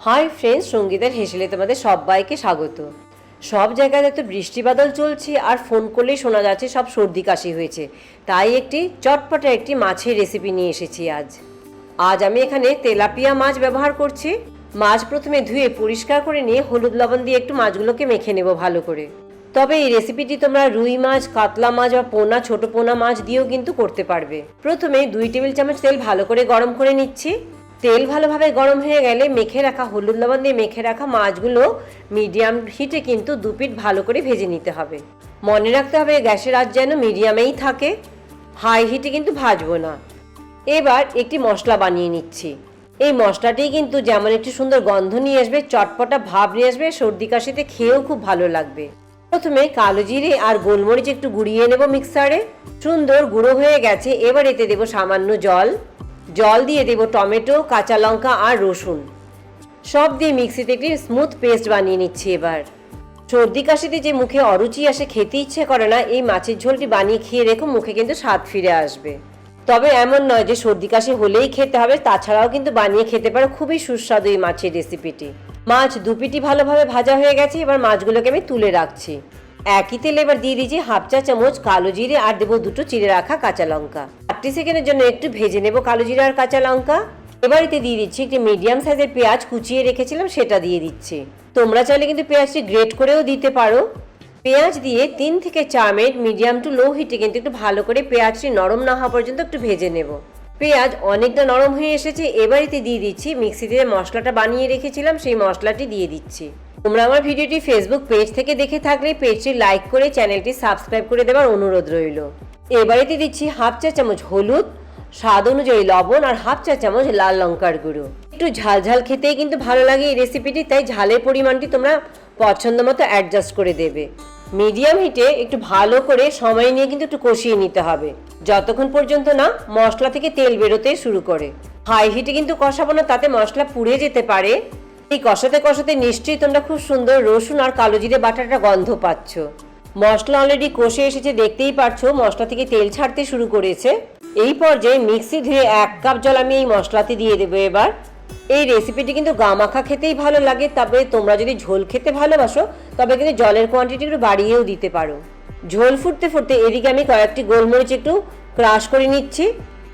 Hi friends সঙ্গীতের হেসেলে তোমাদের সবাইকে স্বাগত। সব জায়গায় এত বৃষ্টি বাদল চলছে আর ফোন করলেই শোনা যাচ্ছে সব সর্দি কাশি হয়েছে। তাই একটি চটপটা একটি মাছের রেসিপি নিয়ে এসেছি আজ। আজ আমি এখানে তেলাপিয়া মাছ ব্যবহার করছি। মাছ প্রথমে ধুয়ে পরিষ্কার করে নিয়ে হলুদ লবণ দিয়ে একটু মাছগুলোকে মেখে নেব ভালো করে। তবে এই রেসিপিটি তোমরা রুই মাছ, কাতলা মাছ বা পোনা, ছোট পোনা মাছ দিয়েও কিন্তু করতে পারবে। প্রথমে দুই টেবিল চামচ তেল ভালো করে গরম করে নিচ্ছি। তেল ভালোভাবে গরম হয়ে গেলে মেখে রাখা হলুদ লবণ দিয়ে মেখে রাখা মাছগুলো মিডিয়াম হিটে কিন্তু দু পিঠ ভালো করে ভেজে নিতে হবে। মনে রাখতে হবে গ্যাসের আজ যেন মিডিয়ামেই থাকে, হাই হিটে কিন্তু ভাজবো না। এবার একটি মশলা বানিয়ে নিচ্ছি। এই মশলাটি কিন্তু যেমন একটি সুন্দর গন্ধ নিয়ে আসবে, চটপটা ভাব নিয়ে আসবে, সর্দি কাশিতে খেয়েও খুব ভালো লাগবে। প্রথমে কালো জিরে আর গোলমরিচ একটু গুঁড়িয়ে নেব মিক্সারে। সুন্দর গুঁড়ো হয়ে গেছে, এবার এতে দেবো সামান্য জল। জল দিয়ে দেবো টমেটো, কাঁচা লঙ্কা আর রসুন। সব দিয়ে মিক্সিতে একটি স্মুথ পেস্ট বানিয়ে নিচ্ছি এবার। সর্দি কাশিতে যে মুখে অরুচি আসে, খেতে ইচ্ছে করে না, এই মাছের ঝোলটি বানিয়ে খেয়ে রেখো, মুখে কিন্তু স্বাদ ফিরে আসবে। তবে এমন নয় যে সর্দি কাশি হলেই খেতে হবে, তাছাড়াও কিন্তু বানিয়ে খেতে পারো, খুবই সুস্বাদু এই মাছের রেসিপিটি মাছ দুপিটি ভালোভাবে ভাজা হয়ে গেছে, এবার মাছগুলোকে আমি তুলে রাখছি। একই তেলে এবার দিয়ে দিয়েছি হাফ চা চামচ কালো জিরে আর দেবো দুটো চিড়ে রাখা কাঁচা লঙ্কা। চারটি সেকেন্ডের জন্য একটু ভেজে নেব কালো জিরে আর কাঁচা লঙ্কা। এবার এতে দিয়ে দিচ্ছি একটি মিডিয়াম সাইজের পেঁয়াজ কুচিয়ে রেখেছিলাম, সেটা দিয়ে দিচ্ছি। তোমরা চাইলে কিন্তু পেঁয়াজটি গ্রেট করেও দিতে পারো। পেঁয়াজ দিয়ে তিন থেকে চার মিনিট মিডিয়াম টু লো হিটে কিন্তু একটু ভালো করে পেঁয়াজটি নরম না হওয়া পর্যন্ত একটু ভেজে নেব। পেঁয়াজ অনেকটা নরম হয়ে এসেছে এবারেতে দিয়ে দিচ্ছি মিক্সিতে মশলাটা বানিয়ে রেখেছিলাম, সেই মশলাটি দিয়ে দিচ্ছি। তোমরা আমার ভিডিওটি ফেসবুক পেজ থেকে দেখে থাকলে পেজটি লাইক করে চ্যানেলটি সাবস্ক্রাইব করে দেওয়ার অনুরোধ রইল। এবারেতে দিচ্ছি হাফ চা চামচ হলুদ, স্বাদ অনুযায়ী লবণ আর হাফ চা চামচ লাল লঙ্কার গুঁড়ো। একটু ঝাল ঝাল খেতেই কিন্তু ভালো লাগে এই রেসিপিটি তাই ঝালের পরিমাণটি তোমরা পছন্দ মতো অ্যাডজাস্ট করে দেবে। মিডিয়াম হিটে একটু ভালো করে সময় নিয়ে কিন্তু একটু কষিয়ে নিতে হবে। যতক্ষণ পর্যন্ত না মশলা থেকে তেল বেরোতে শুরু করে। হাই হিটে কিন্তু কষাবো না, তাতে মশলা পুড়ে যেতে পারে। এই কষাতে কষাতে নিশ্চয়ই তোমরা খুব সুন্দর রসুন আর কালো জিরে বাটাটা গন্ধ পাচ্ছ। মশলা অলরেডি কষে এসেছে, দেখতেই পারছ, মশলা থেকে তেল ছাড়তে শুরু করেছে। এই পর্যায়ে মিক্সি ধুয়ে এক কাপ জল আমি এই মশলাতে দিয়ে দেবো এবার। এই রেসিপিটি কিন্তু গামাখা খেতেই ভালো লাগে, তবে তোমরা যদি ঝোল খেতে ভালোবাসো, তবে কিন্তু জলের কোয়ান্টিটি একটু বাড়িয়েও দিতে পারো। ঝোল ফুটতে ফুটতে এদিকে আমি কয়েকটি গোলমরিচ একটু ক্রাশ করে নিচ্ছি।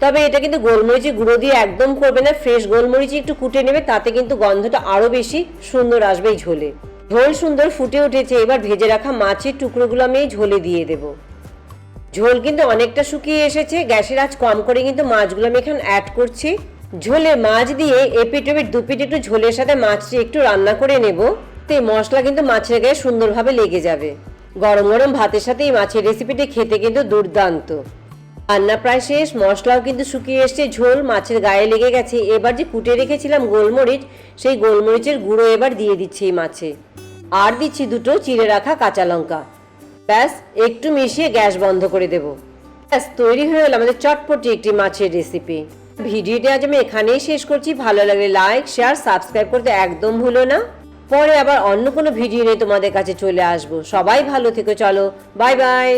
তবে এটা কিন্তু গোলমরিচের গুঁড়ো দিয়ে একদম করবে না ফ্রেশ গোলমরিচ একটু কুটে নেবে, তাতে কিন্তু গন্ধটা আরও বেশি সুন্দর আসবে এই ঝোলে। ঝোল সুন্দর ফুটে উঠেছে, এবার ভেজে রাখা মাছের টুকরোগুলো আমি ঝোলে দিয়ে দেবো। ঝোল কিন্তু অনেকটা শুকিয়ে এসেছে, গ্যাসের আঁচ কম করে কিন্তু মাছগুলো আমি এখানে অ্যাড করছি। ঝোলে মাছ দিয়ে এপিট এপিট দুপিট একটু ঝোলের সাথে মাছটি একটু রান্না করে নেব। তো মশলা কিন্তু মাছের গায়ে সুন্দরভাবে লেগে যাবে। গরম গরম ভাতের সাথে এই মাছের রেসিপিটি খেতে কিন্তু দুর্দান্ত। রান্না প্রায় শেষ, মশলাও কিন্তু শুকিয়ে এসছে, ঝোল মাছের গায়ে লেগে গেছে। এবার যে কুটে রেখেছিলাম গোলমরিচ, সেই গোলমরিচের গুঁড়ো এবার দিয়ে দিচ্ছি এই মাছে। আর দিচ্ছি দুটো চিড়ে রাখা কাঁচা লঙ্কা। ব্যাস, একটু মিশিয়ে গ্যাস বন্ধ করে দেব। ব্যাস, তৈরি হয়ে গেল আমাদের চটপটি একটি মাছের রেসিপি ভিডিওটি আজ আমি এখানেই শেষ করছি। ভালো লাগলে লাইক শেয়ার সাবস্ক্রাইব করতে একদম ভুলো না। পরে আবার অন্য কোনো ভিডিও নিয়ে তোমাদের কাছে চলে আসব। সবাই ভালো থেকো, চলো বাই বাই